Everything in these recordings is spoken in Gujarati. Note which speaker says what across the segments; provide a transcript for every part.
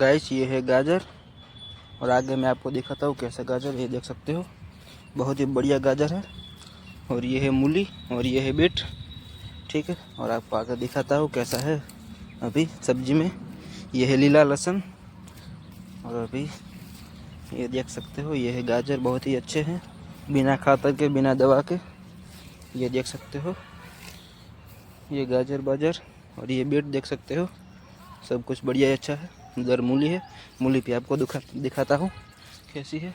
Speaker 1: गाइस ये है गाजर। और आगे मैं आपको दिखाता हूँ कैसा गाजर, ये देख सकते हो। बहुत ही बढ़िया गाजर है। और ये है मूली, और ये है बीट। ठीक है, और आपको आगे दिखाता हूँ कैसा है अभी सब्ज़ी में। ये है लीला लहसुन। और अभी ये देख सकते हो, ये है गाजर, बहुत ही अच्छे हैं। बिना खातर के, बिना दवा के, ये देख सकते हो। ये गाजर बाजर, और ये बीट देख सकते हो। सब कुछ बढ़िया अच्छा है। उधर मूली है मूली भी आपको दिखा दिखाता हूँ कैसी है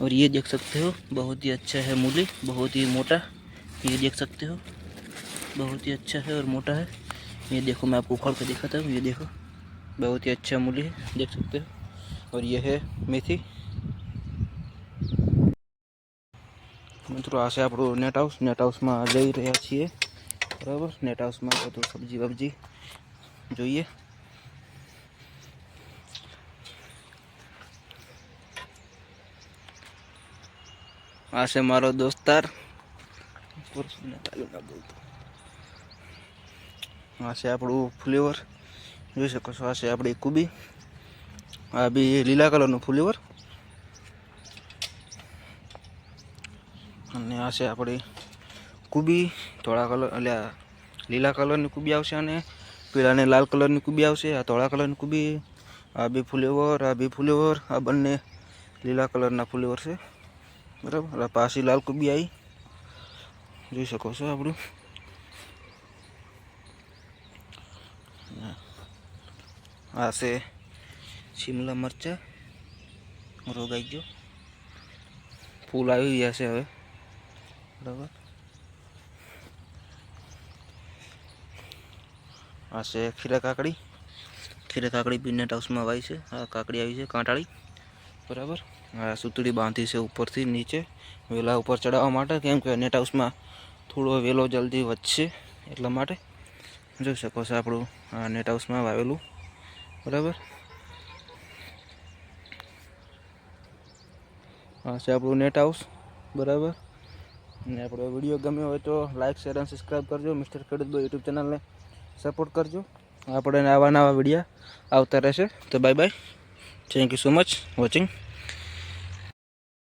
Speaker 1: और ये देख सकते हो बहुत ही अच्छा है मूली बहुत ही मोटा ये देख सकते हो बहुत ही अच्छा है और मोटा है ये देखो मैं आपको उखाड़ के दिखाता हूँ ये देखो बहुत ही अच्छा मूली है देख सकते हो और ये है मेथी મિત્રો આ છે આપણું નેટ હાઉસ નેટ હાઉસમાં જઈ રહ્યા છીએ બરાબર? નેટ હાઉસમાં બધું સબ્જી વબ્જી જોઈએ. આ છે મારો દોસ્તાર. આ છે આપણું ફ્લેવર. જોઈ શકો છો, આ છે આપણી કુબી. આ બી લીલા કલરનું ફ્લેવર. અને આ છે આપણી કુબી, ધોળા કલર એટલે લીલા કલરની કુબી આવશે અને પીળા અને લાલ કલરની કુબી આવશે. આ ધોળા કલરની કુબી, આ બે ફ્લેવર આ બે ફ્લેવર આ બંને લીલા કલરના ફ્લેવર છે. બરાબર? આ પાછી લાલ કુબી આવી જોઈ શકો છો આપણું આ છે શિમલા મરચાં. રોગાઈ ગયો. ફૂલ આવી ગયા છે હવે. બરાબર? આ છે ખીરા કાકડી. ખીરા કાકડી બી નેટ હાઉસમાં વાવી છે. આ કાકડી આવી છે કાંટાળી. બરાબર? આ સુતળી બાંધી છે ઉપરથી નીચે. વેલા ઉપર ચડાવવા માટે. કેમ કે નેટ હાઉસમાં થોડો વેલો જલ્દી વધશે એટલા માટે. જોઈ શકો છો આપણું આ નેટ હાઉસમાં વાવેલું. બરાબર? આ છે આપણું નેટ હાઉસ બરાબર? અને આપણો વીડિયો ગમ્યો હોય તો લાઇક શેર અને સબસ્ક્રાઈબ કરજો. મિસ્ટર ખેડૂત યુટ્યુબ ચેનલને. સપોર્ટ કરજો. આપણે આવા નવા વિડીયા આવતા રહેશે. તો bye bye thank you so much watching